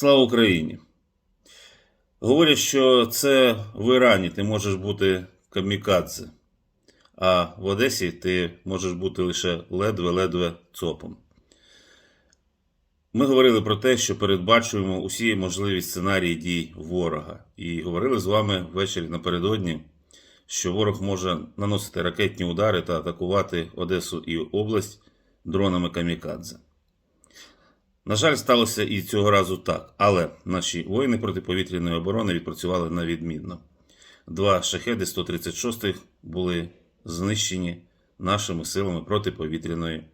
Слава Україні! Говорять, що це в Ірані ти можеш бути камікадзе, а в Одесі ти можеш бути лише ледве-ледве цопом. Ми говорили про те, що передбачуємо усі можливі сценарії дій ворога. І говорили з вами ввечері напередодні, що ворог може наносити ракетні удари та атакувати Одесу і область дронами камікадзе. На жаль, сталося і цього разу так, але наші воїни протиповітряної оборони відпрацювали на відмінно. Два шахеди 136-х були знищені нашими силами протиповітряної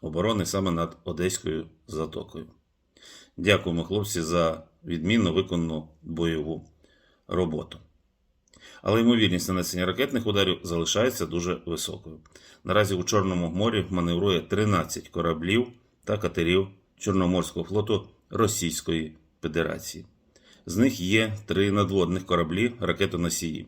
оборони саме над Одеською затокою. Дякуємо, хлопці, за відмінно виконану бойову роботу. Але ймовірність нанесення ракетних ударів залишається дуже високою. Наразі у Чорному морі маневрує 13 кораблів та катерів Чорноморського флоту Російської Федерації. З них є три надводних кораблі ракетоносії.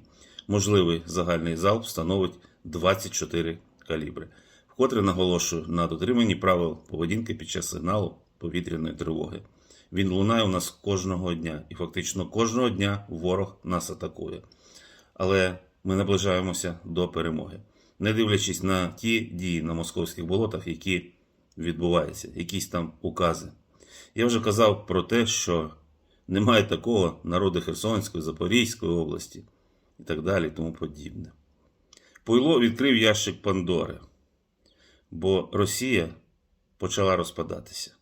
Можливий загальний залп становить 24 калібри. Вкотре наголошую на дотриманні правил поведінки під час сигналу повітряної тривоги. Він лунає у нас кожного дня, і фактично кожного дня ворог нас атакує. Але ми наближаємося до перемоги, не дивлячись на ті дії на московських болотах, які відбуваються, якісь там укази. Я вже казав про те, що немає такого народу Херсонської, Запорізької області і так далі, і тому подібне. Пуйло відкрив ящик Пандори, бо Росія почала розпадатися,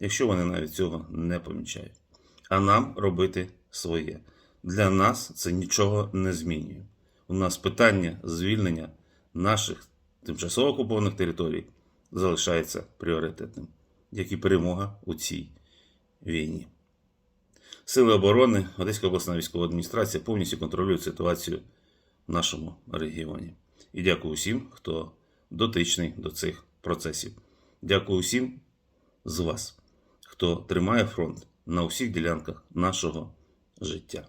якщо вони навіть цього не помічають. А нам робити своє. Для нас це нічого не змінює. У нас питання звільнення наших тимчасово окупованих територій залишається пріоритетним, як і перемога у цій війні. Сили оборони, Одеська обласна військова адміністрація повністю контролюють ситуацію в нашому регіоні. І дякую всім, хто дотичний до цих процесів. Дякую всім з вас, хто тримає фронт на усіх ділянках нашого життя.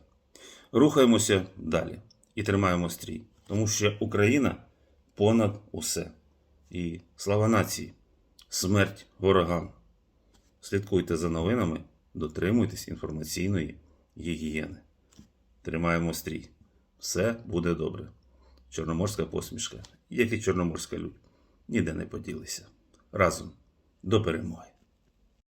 Рухаємося далі і тримаємо стрій, тому що Україна понад усе. І слава нації, смерть ворогам. Слідкуйте за новинами, дотримуйтесь інформаційної гігієни. Тримаємо стрій. Все буде добре. Чорноморська посмішка, як і чорноморська людь, ніде не поділися. Разом до перемоги.